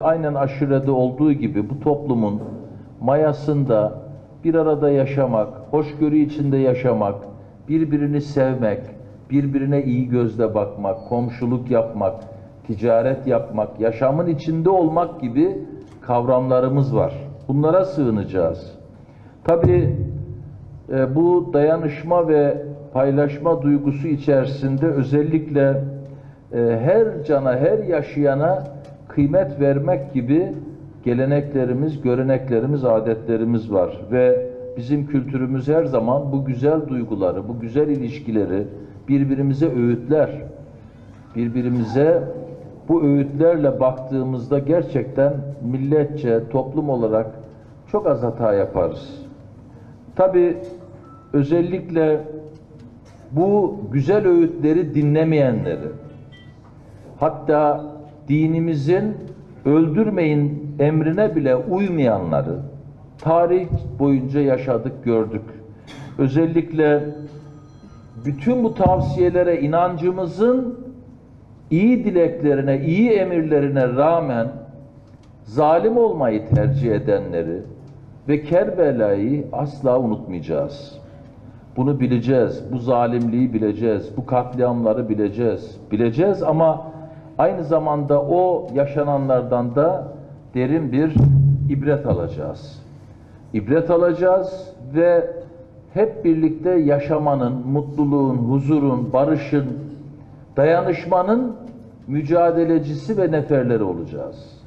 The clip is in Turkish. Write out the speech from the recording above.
Aynen aşurede olduğu gibi bu toplumun mayasında bir arada yaşamak, hoşgörü içinde yaşamak, birbirini sevmek, birbirine iyi gözle bakmak, komşuluk yapmak, ticaret yapmak, yaşamın içinde olmak gibi kavramlarımız var. Bunlara sığınacağız. Tabii e, bu dayanışma ve paylaşma duygusu içerisinde özellikle e, her cana, her yaşayana kıymet vermek gibi geleneklerimiz, göreneklerimiz, adetlerimiz var ve bizim kültürümüz her zaman bu güzel duyguları, bu güzel ilişkileri birbirimize öğütler. Birbirimize bu öğütlerle baktığımızda gerçekten milletçe, toplum olarak çok az hata yaparız. Tabi özellikle bu güzel öğütleri dinlemeyenleri, hatta dinimizin öldürmeyin emrine bile uymayanları tarih boyunca yaşadık, gördük. Özellikle bütün bu tavsiyelere inancımızın iyi dileklerine, iyi emirlerine rağmen zalim olmayı tercih edenleri ve Kerbela'yı asla unutmayacağız. Bunu bileceğiz, bu zalimliği bileceğiz, bu katliamları bileceğiz. Bileceğiz ama aynı zamanda o yaşananlardan da derin bir ibret alacağız. İbret alacağız ve hep birlikte yaşamanın, mutluluğun, huzurun, barışın, dayanışmanın mücadelecisi ve neferleri olacağız.